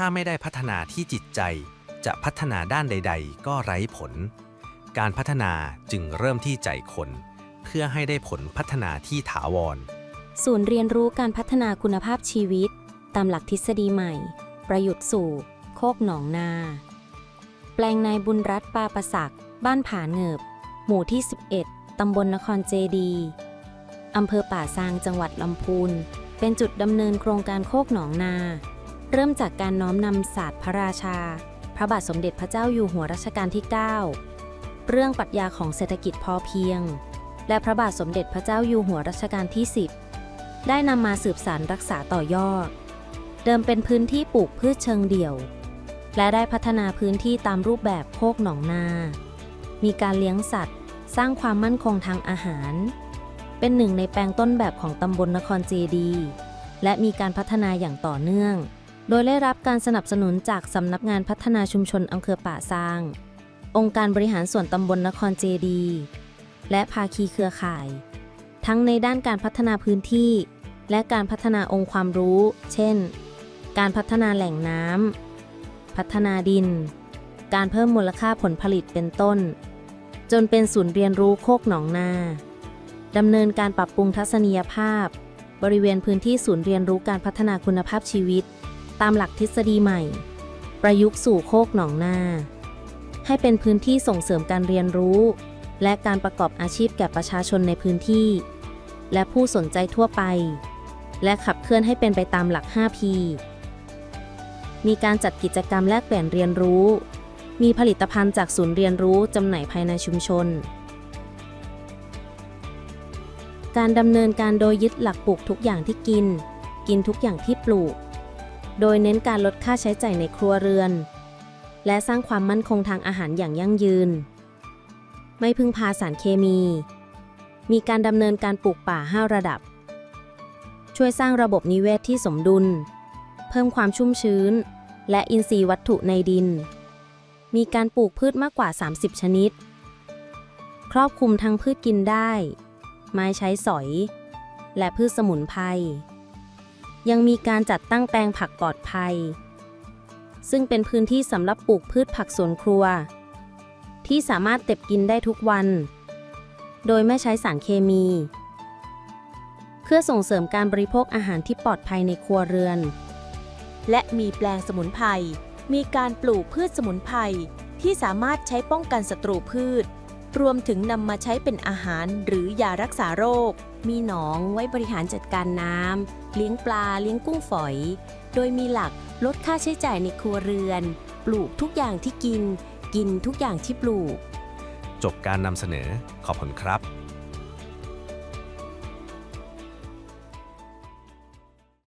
ถ้าไม่ได้พัฒนาที่จิตใจ จะพัฒนาด้านใด ๆ ก็ไร้ผล การพัฒนาจึงเริ่มที่ใจคน เพื่อให้ได้ผลพัฒนาที่ถาวร ศูนย์เรียนรู้การพัฒนาคุณภาพชีวิต ตามหลักทฤษฎีใหม่ ประยุทธ์สู่ โคกหนองนา แปลงนายบุญรัตน์ปาประศักบ้านผาเงืบหมู่ที่ 11 ตำบลนครเจดีอำเภอป่าซางจังหวัดลำพูน เป็นจุดดำเนินโครงการโคกหนองนา เริ่มจากการน้อมนำศาสตร์พระราชา พระบาทสมเด็จพระเจ้าอยู่หัวรัชกาลที่ 9 เรื่องปรัชญาของเศรษฐกิจพอเพียง และพระบาทสมเด็จพระเจ้าอยู่หัวรัชกาลที่ 10 ได้นำมาสืบสารรักษาต่อยอด เดิมเป็นพื้นที่ปลูกพืชเชิงเดี่ยว และได้พัฒนาพื้นที่ตามรูปแบบโคกหนองนา มีการเลี้ยงสัตว์ สร้างความมั่นคงทางอาหาร เป็นหนึ่งในแปลงต้นแบบของตำบลนครเจดี และมีการพัฒนาอย่างต่อเนื่อง โดยได้รับการสนับสนุนจากสำนักงานพัฒนาชุมชนอำเภอป่าซาง องค์การบริหารส่วนตำบลนครเจดี และภาคีเครือข่าย ทั้งในด้านการพัฒนาพื้นที่ และการพัฒนาองค์ความรู้ เช่น การพัฒนาแหล่งน้ำ พัฒนาดิน การเพิ่มมูลค่าผลผลิตเป็นต้น จนเป็นศูนย์เรียนรู้โคกหนองนาดำเนินการปรับปรุงทัศนียภาพ บริเวณพื้นที่ศูนย์เรียนรู้การพัฒนาคุณภาพชีวิต ตามหลักทฤษฎีใหม่ ประยุกต์สู่โคกหนองนา ให้เป็นพื้นที่ส่งเสริมการเรียนรู้ และการประกอบอาชีพแก่ประชาชนในพื้นที่ และผู้สนใจทั่วไป และขับเคลื่อนให้เป็นไปตามหลัก 5P มีการจัดกิจกรรมแลกเปลี่ยนเรียนรู้ มีผลิตภัณฑ์จากศูนย์เรียนรู้จำหน่ายภายในชุมชน การดำเนินการโดยยึดหลักปลูกทุกอย่างที่กิน กินทุกอย่างที่ปลูก โดยเน้นการลดค่าใช้จ่ายในครัวเรือน และสร้างความมั่นคงทางอาหารอย่างยั่งยืน ไม่พึ่งพาสารเคมี มีการดำเนินการปลูกป่า 5 ระดับ ช่วยสร้างระบบนิเวศที่สมดุล เพิ่มความชุ่มชื้น และอินทรีย์วัตถุในดิน มีการปลูกพืชมากกว่า 30 ชนิด ครอบคลุมทั้งพืชกินได้ ไม้ใช้สอย และพืชสมุนไพร ยังมีการจัดตั้งแปลงผักปลอดภัย ซึ่งเป็นพื้นที่สำหรับปลูกพืชผักสวนครัว ที่สามารถเก็บกินได้ทุกวัน โดยไม่ใช้สารเคมี เพื่อส่งเสริมการบริโภคอาหารที่ปลอดภัยในครัวเรือน และมีแปลงสมุนไพรมีการปลูกพืชสมุนไพรที่สามารถใช้ป้องกันศัตรูพืช รวมถึงนำมาใช้เป็นอาหารหรือยารักษาโรค มีหนองไว้บริหารจัดการน้ำ เลี้ยงปลาเลี้ยงกุ้งฝอย โดยมีหลักลดค่าใช้จ่ายในครัวเรือน ปลูกทุกอย่างที่กิน กินทุกอย่างที่ปลูก จบการนำเสนอขอบคุณครับ